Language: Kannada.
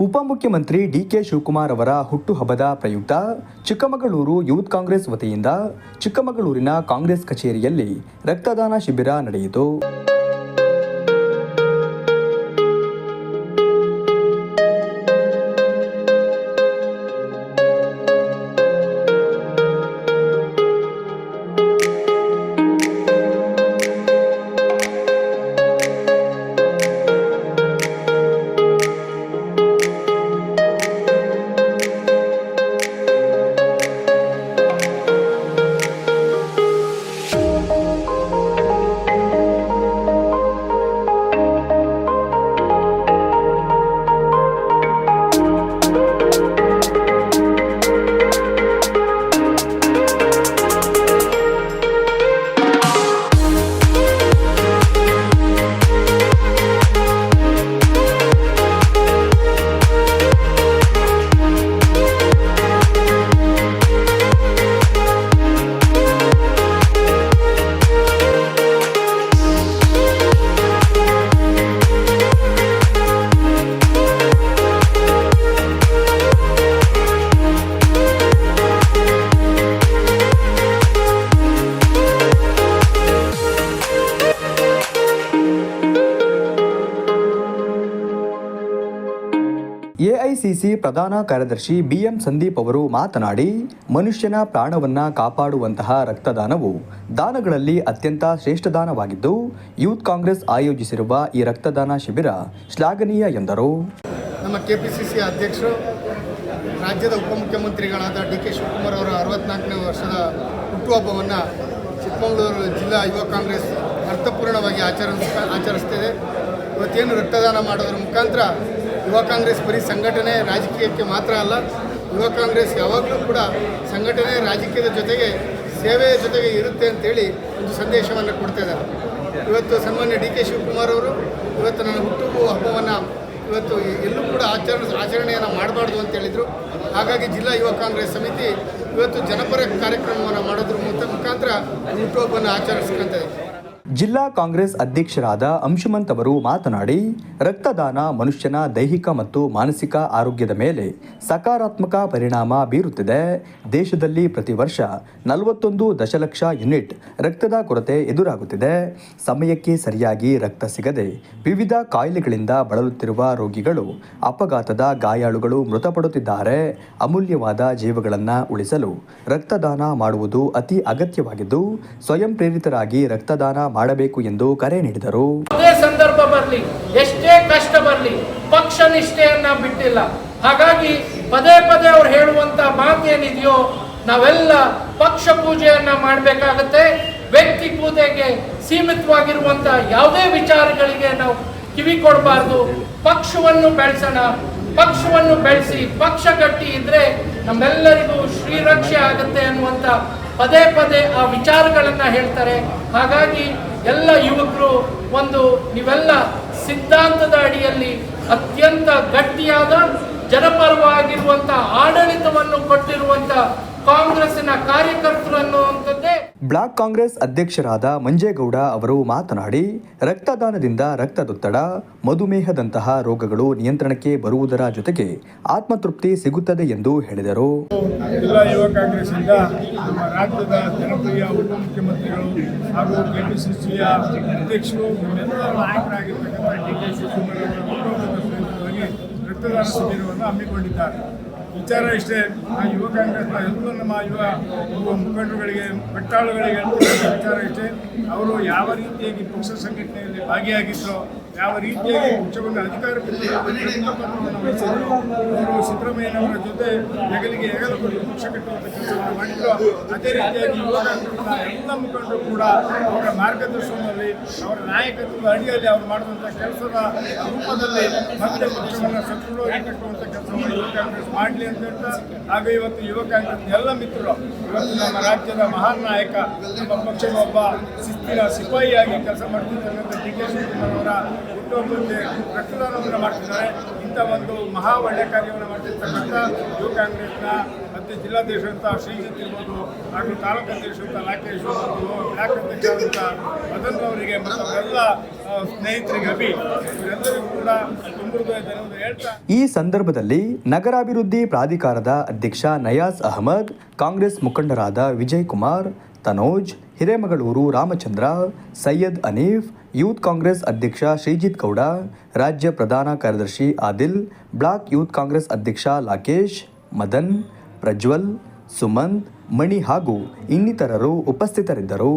ಉಪಮುಖ್ಯಮಂತ್ರಿ ಡಿಕೆ ಶಿವಕುಮಾರ್ ಅವರ ಹುಟ್ಟುಹಬ್ಬದ ಪ್ರಯುಕ್ತ ಚಿಕ್ಕಮಗಳೂರು ಯೂತ್ ಕಾಂಗ್ರೆಸ್ ವತಿಯಿಂದ ಚಿಕ್ಕಮಗಳೂರಿನ ಕಾಂಗ್ರೆಸ್ ಕಚೇರಿಯಲ್ಲಿ ರಕ್ತದಾನ ಶಿಬಿರ ನಡೆಯಿತು. ಎಐಸಿಸಿ ಪ್ರಧಾನ ಕಾರ್ಯದರ್ಶಿ ಬಿಎಂ ಸಂದೀಪ್ ಅವರು ಮಾತನಾಡಿ, ಮನುಷ್ಯನ ಪ್ರಾಣವನ್ನ ಕಾಪಾಡುವಂತಹ ರಕ್ತದಾನವು ದಾನಗಳಲ್ಲಿ ಅತ್ಯಂತ ಶ್ರೇಷ್ಠ ದಾನವಾಗಿದ್ದು ಯೂತ್ ಕಾಂಗ್ರೆಸ್ ಆಯೋಜಿಸಿರುವ ಈ ರಕ್ತದಾನ ಶಿಬಿರ ಶ್ಲಾಘನೀಯ ಎಂದರು. ನಮ್ಮ ಕೆಪಿಸಿಸಿ ಅಧ್ಯಕ್ಷರು, ರಾಜ್ಯದ ಉಪಮುಖ್ಯಮಂತ್ರಿಗಳಾದ ಡಿ ಕೆ ಶಿವಕುಮಾರ್ ಅವರ ಅರವತ್ನಾಲ್ಕನೇ ವರ್ಷದ ಹುಟ್ಟುಹಬ್ಬವನ್ನು ಚಿಕ್ಕಮಗಳೂರು ಜಿಲ್ಲಾ ಯುವ ಕಾಂಗ್ರೆಸ್ ಅರ್ಥಪೂರ್ಣವಾಗಿ ಆಚರಿಸ ಆಚರಿಸ್ತೇವೆ ಇವತ್ತೇನು ರಕ್ತದಾನ ಮಾಡೋದ್ರ ಮುಖಾಂತರ ಯುವ ಕಾಂಗ್ರೆಸ್ ಬರೀ ಸಂಘಟನೆ ರಾಜಕೀಯಕ್ಕೆ ಮಾತ್ರ ಅಲ್ಲ, ಯುವ ಕಾಂಗ್ರೆಸ್ ಯಾವಾಗಲೂ ಕೂಡ ಸಂಘಟನೆ ರಾಜಕೀಯದ ಜೊತೆಗೆ ಸೇವೆಯ ಜೊತೆಗೆ ಇರುತ್ತೆ ಅಂತೇಳಿ ಒಂದು ಸಂದೇಶವನ್ನು ಕೊಡ್ತಾ ಇದ್ದಾರೆ. ಇವತ್ತು ಸನ್ಮಾನ್ಯ ಡಿ ಕೆ ಶಿವಕುಮಾರ್ ಅವರು, ಇವತ್ತು ನನ್ನ ಹುಟ್ಟುಹಬ್ಬ ಹಬ್ಬವನ್ನು ಇವತ್ತು ಎಲ್ಲೂ ಕೂಡ ಆಚರಣ, ಆಚರಣೆಯನ್ನು ಮಾಡಬಾರ್ದು ಅಂತ ಹೇಳಿದರು. ಹಾಗಾಗಿ ಜಿಲ್ಲಾ ಯುವ ಕಾಂಗ್ರೆಸ್ ಸಮಿತಿ ಇವತ್ತು ಜನಪರ ಕಾರ್ಯಕ್ರಮವನ್ನು ಮಾಡೋದ್ರ ಮುಖ- ಮುಖಾಂತರ ಹುಟ್ಟುಹಬ್ಬವನ್ನು ಆಚರಿಸ್ಕೊಂತ ಇದೆ. ಜಿಲ್ಲಾ ಕಾಂಗ್ರೆಸ್ ಅಧ್ಯಕ್ಷರಾದ ಅಂಶುಮಂತ್ ಅವರು ಮಾತನಾಡಿ, ರಕ್ತದಾನ ಮನುಷ್ಯನ ದೈಹಿಕ ಮತ್ತು ಮಾನಸಿಕ ಆರೋಗ್ಯದ ಮೇಲೆ ಸಕಾರಾತ್ಮಕ ಪರಿಣಾಮ ಬೀರುತ್ತಿದೆ. ದೇಶದಲ್ಲಿ ಪ್ರತಿ ವರ್ಷ ನಲವತ್ತೊಂದು ದಶಲಕ್ಷ ಯೂನಿಟ್ ರಕ್ತದ ಕೊರತೆ ಎದುರಾಗುತ್ತಿದೆ. ಸಮಯಕ್ಕೆ ಸರಿಯಾಗಿ ರಕ್ತ ಸಿಗದೆ ವಿವಿಧ ಕಾಯಿಲೆಗಳಿಂದ ಬಳಲುತ್ತಿರುವ ರೋಗಿಗಳು, ಅಪಘಾತದ ಗಾಯಾಳುಗಳು ಮೃತಪಡುತ್ತಿದ್ದಾರೆ. ಅಮೂಲ್ಯವಾದ ಜೀವಗಳನ್ನು ಉಳಿಸಲು ರಕ್ತದಾನ ಮಾಡುವುದು ಅತಿ ಅಗತ್ಯವಾಗಿದ್ದು ಸ್ವಯಂ ಪ್ರೇರಿತರಾಗಿ ರಕ್ತದಾನ ಮಾಡಬೇಕು ಎಂದು ಕರೆ ನೀಡಿದರು. ಅದೇ ಸಂದರ್ಭ ಬರಲಿ, ಎಷ್ಟೇ ಕಷ್ಟ ಬರಲಿ, ಪಕ್ಷ ನಿಷ್ಠೆಯನ್ನ ಬಿಟ್ಟಿಲ್ಲ. ಹಾಗಾಗಿ ಪದೇ ಪದೇ ಅವ್ರು ಹೇಳುವಂತ ಮಾತೇನಿದೆಯೋ ನಾವೆಲ್ಲ ಪಕ್ಷ ಪೂಜೆಯನ್ನ ಮಾಡಬೇಕಾಗತ್ತೆ. ವ್ಯಕ್ತಿ ಪೂಜೆಗೆ ಸೀಮಿತವಾಗಿರುವಂತ ಯಾವುದೇ ವಿಚಾರಗಳಿಗೆ ನಾವು ಕಿವಿ ಕೊಡಬಾರದು. ಪಕ್ಷವನ್ನು ಬೆಳೆಸೋಣ, ಪಕ್ಷವನ್ನು ಬೆಳೆಸಿ, ಪಕ್ಷ ಗಟ್ಟಿ ಇದ್ರೆ ನಮ್ಮೆಲ್ಲರಿಗೂ ಶ್ರೀರಕ್ಷೆ ಆಗುತ್ತೆ ಅನ್ನುವಂತ ಪದೇ ಪದೇ ಆ ವಿಚಾರಗಳನ್ನ ಹೇಳ್ತಾರೆ. ಹಾಗಾಗಿ ಎಲ್ಲ ಯುವಕರು ಒಂದು ನೀವೆಲ್ಲ ಸಿದ್ಧಾಂತದ ಅಡಿಯಲ್ಲಿ ಅತ್ಯಂತ ಗಟ್ಟಿಯಾದ, ಜನಪರವಾಗಿರುವಂತ ಆಡಳಿತವನ್ನು ಕೊಟ್ಟಿರುವಂತ ಕಾಂಗ್ರೆಸ್ಸಿನ ಕಾರ್ಯಕರ್ತರು ಅನ್ನುವಂಥದ್ದೇ ಬ್ಲಾಕ್ ಕಾಂಗ್ರೆಸ್ ಅಧ್ಯಕ್ಷರಾದ ಮಂಜೇಗೌಡ ಅವರು ಮಾತನಾಡಿ, ರಕ್ತದಾನದಿಂದ ರಕ್ತದೊತ್ತಡ, ಮಧುಮೇಹದಂತಹ ರೋಗಗಳು ನಿಯಂತ್ರಣಕ್ಕೆ ಬರುವುದರ ಜೊತೆಗೆ ಆತ್ಮತೃಪ್ತಿ ಸಿಗುತ್ತದೆ ಎಂದು ಹೇಳಿದರು. ರಕ್ತದಾನ ಶಿಬಿರವನ್ನು ಹಮ್ಮಿಕೊಂಡಿದ್ದಾರೆ. ವಿಚಾರ ಇಷ್ಟೇ, ಆ ಯುವ ಕಾಂಗ್ರೆಸ್ನ ಎಲ್ಲ ನಮ್ಮ ಯುವ ಯುವ ಮುಖಂಡರುಗಳಿಗೆ, ಬೆಟ್ಟಾಳುಗಳಿಗೆ ಹೇಳ್ತಿರೋ ವಿಚಾರ ಇಷ್ಟೇ. ಅವರು ಯಾವ ರೀತಿಯಾಗಿ ಪಕ್ಷ ಸಂಘಟನೆಯಲ್ಲಿ ಭಾಗಿಯಾಗಿದ್ದರು ಯಾವ ರೀತಿಯಾಗಿ ಪಕ್ಷವನ್ನು ವಹಿಸಿದ್ರು ಅವರು ಸಿದ್ದರಾಮಯ್ಯನವರ ಜೊತೆ ಹೆಗಲಿಗೆ ಹೆಗಲು ಕೊಟ್ಟು ಪಕ್ಷ ಕಟ್ಟುವಂಥ ಕೆಲಸವನ್ನು ಮಾಡಿದ್ರು, ಅದೇ ರೀತಿಯಾಗಿ ಯುವ ಕಾಂಗ್ರೆಸ್ನ ಎಲ್ಲ ಮುಖಂಡರು ಕೂಡ ಅವರ ಮಾರ್ಗದರ್ಶನದಲ್ಲಿ, ಅವರ ನಾಯಕತ್ವದ ಅಡಿಯಲ್ಲಿ ಅವರು ಮಾಡುವಂಥ ಕೆಲಸದ ರೂಪದಲ್ಲಿ ಮತ್ತೆ ಪಕ್ಷವನ್ನು ಸಕ್ರಿಯವಾಗಿ ಕಟ್ಟುವಂಥ ಕೆಲಸವನ್ನು ಯುವ ಕಾಂಗ್ರೆಸ್ ಮಾಡಲಿ. ಅಂತ ಹಾಗೂ ಇವತ್ತು ಯುವ ಕಾಂಗ್ರೆಸ್ ಎಲ್ಲ ಮಿತ್ರರು, ಇವತ್ತು ನಮ್ಮ ರಾಜ್ಯದ ಮಹಾನ್ ನಾಯಕ, ನಮ್ಮ ಪಕ್ಷದ ಒಬ್ಬ ಶಿಸ್ತಿನ ಸಿಪಾಯಿಯಾಗಿ ಕೆಲಸ ಮಾಡ್ತಿರ್ತಕ್ಕಂಥ ಡಿ ಕೆ ಶಿವಕುಮಾರ್ ಅವರ ಹುಟ್ಟುಹಬ್ಬಕ್ಕೆ ರಕ್ತದಾನವನ್ನು ಮಾಡ್ತಿದ್ದಾರೆ. ಇಂಥ ಒಂದು ಮಹಾ ಒಳ್ಳೆಯ ಕಾರ್ಯವನ್ನು ಮಾಡ್ತಿರ್ತಕ್ಕಂಥ ಯುವ ಕಾಂಗ್ರೆಸ್ನ ಮತ್ತು ಜಿಲ್ಲಾಧ್ಯಕ್ಷರಂಥ ಶ್ರೀಜಿತ್ ಇರ್ಬೋದು ಹಾಗೂ ತಾಲೂಕು ಅಧ್ಯಕ್ಷರಂಥ ಇರ್ಬೋದು ಬ್ಲಾಕ್ ಅಧ್ಯಕ್ಷರಂಥ ಮದನ್ ಅವರಿಗೆ ಮತ್ತು ಸ್ನೇಹಿತರಿಗೆ ಅಭಿ, ಇವರೆಲ್ಲರಿಗೂ ಕೂಡ ಹೇಳ್ತಾ. ಈ ಸಂದರ್ಭದಲ್ಲಿ ನಗರಾಭಿವೃದ್ಧಿ ಪ್ರಾಧಿಕಾರದ ಅಧ್ಯಕ್ಷ ನಯಾಜ್ ಅಹಮದ್, ಕಾಂಗ್ರೆಸ್ ಮುಖಂಡರಾದ ವಿಜಯ್ ಕುಮಾರ್, ತನೋಜ್ ಹಿರೇಮಗಳೂರು ರಾಮಚಂದ್ರ, ಸೈಯದ್ ಅನೀಫ್, ಯೂತ್ ಕಾಂಗ್ರೆಸ್ ಅಧ್ಯಕ್ಷ ಶ್ರೀಜಿತ್ ಗೌಡ, ರಾಜ್ಯ ಪ್ರಧಾನ ಕಾರ್ಯದರ್ಶಿ ಆದಿಲ್, ಬ್ಲಾಕ್ ಯೂತ್ ಕಾಂಗ್ರೆಸ್ ಅಧ್ಯಕ್ಷ ಲಾಕೇಶ್ ಮದನ್, ಪ್ರಜ್ವಲ್, ಸುಮಂತ್, ಮಣಿ ಹಾಗೂ ಇನ್ನಿತರರು ಉಪಸ್ಥಿತರಿದ್ದರು.